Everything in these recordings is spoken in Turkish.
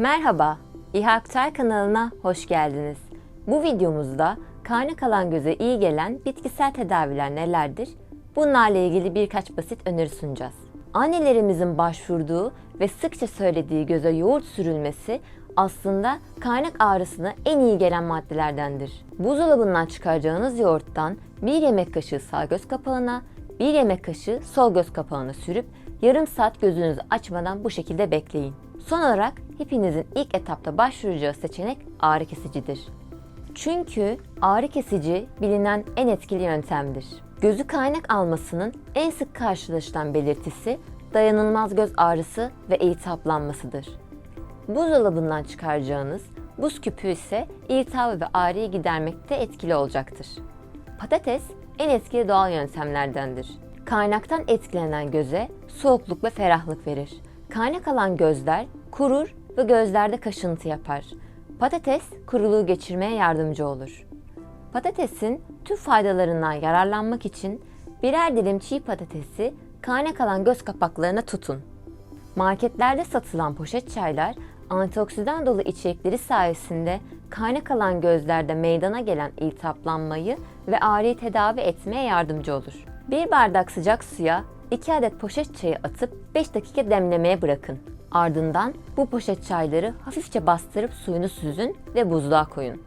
Merhaba, İHA Aktar kanalına hoş geldiniz. Bu videomuzda kaynak alan göze iyi gelen bitkisel tedaviler nelerdir? Bunlarla ilgili birkaç basit öneri sunacağız. Annelerimizin başvurduğu ve sıkça söylediği göze yoğurt sürülmesi aslında kaynak ağrısına en iyi gelen maddelerdendir. Buzdolabından çıkaracağınız yoğurttan bir yemek kaşığı sağ göz kapağına, bir yemek kaşığı sol göz kapağına sürüp yarım saat gözünüzü açmadan bu şekilde bekleyin. Son olarak hepinizin ilk etapta başvuracağı seçenek ağrı kesicidir. Çünkü ağrı kesici bilinen en etkili yöntemdir. Gözü kaynak almasının en sık karşılaşılan belirtisi dayanılmaz göz ağrısı ve iltihaplanmasıdır. Buzdolabından çıkaracağınız buz küpü ise iltihabı ve ağrıyı gidermekte etkili olacaktır. Patates en etkili doğal yöntemlerdendir. Kaynaktan etkilenen göze soğukluk ve ferahlık verir. Kaynak alan gözler kurur ve gözlerde kaşıntı yapar. Patates kuruluğu geçirmeye yardımcı olur. Patatesin tüm faydalarından yararlanmak için birer dilim çiğ patatesi kaynak alan göz kapaklarına tutun. Marketlerde satılan poşet çaylar antioksidan dolu içerikleri sayesinde kaynak alan gözlerde meydana gelen iltihaplanmayı ve ağrıyı tedavi etmeye yardımcı olur. Bir bardak sıcak suya 2 adet poşet çayı atıp 5 dakika demlemeye bırakın. Ardından bu poşet çayları hafifçe bastırıp suyunu süzün ve buzluğa koyun.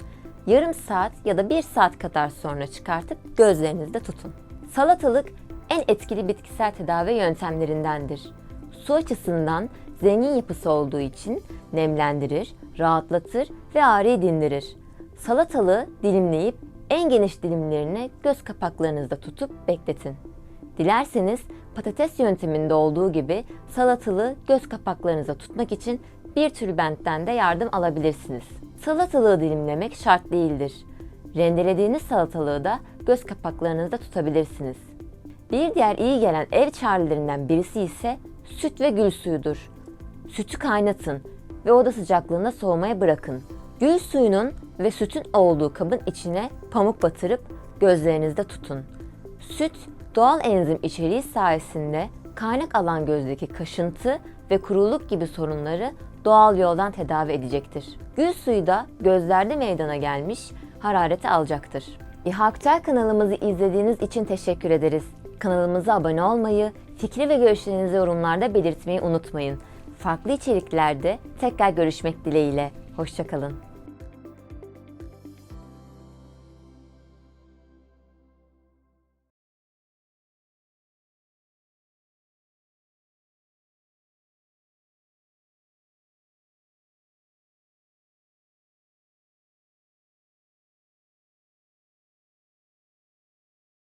Yarım saat ya da 1 saat kadar sonra çıkartıp gözlerinizde tutun. Salatalık en etkili bitkisel tedavi yöntemlerindendir. Su açısından zengin yapısı olduğu için nemlendirir, rahatlatır ve ağrıyı dindirir. Salatalığı dilimleyip en geniş dilimlerini göz kapaklarınızda tutup bekletin. Dilerseniz patates yönteminde olduğu gibi salatalığı göz kapaklarınıza tutmak için bir tülbentten de yardım alabilirsiniz. Salatalığı dilimlemek şart değildir. Rendelediğiniz salatalığı da göz kapaklarınızda tutabilirsiniz. Bir diğer iyi gelen ev çarelerinden birisi ise süt ve gül suyudur. Sütü kaynatın ve oda sıcaklığında soğumaya bırakın. Gül suyunun ve sütün olduğu kabın içine pamuk batırıp gözlerinizde tutun. Süt, doğal enzim içeriği sayesinde kaynak alan gözdeki kaşıntı ve kuruluk gibi sorunları doğal yoldan tedavi edecektir. Gül suyu da gözlerde meydana gelmiş harareti alacaktır. İHA Aktar kanalımızı izlediğiniz için teşekkür ederiz. Kanalımıza abone olmayı, fikri ve görüşlerinizi yorumlarda belirtmeyi unutmayın. Farklı içeriklerde tekrar görüşmek dileğiyle. Hoşçakalın.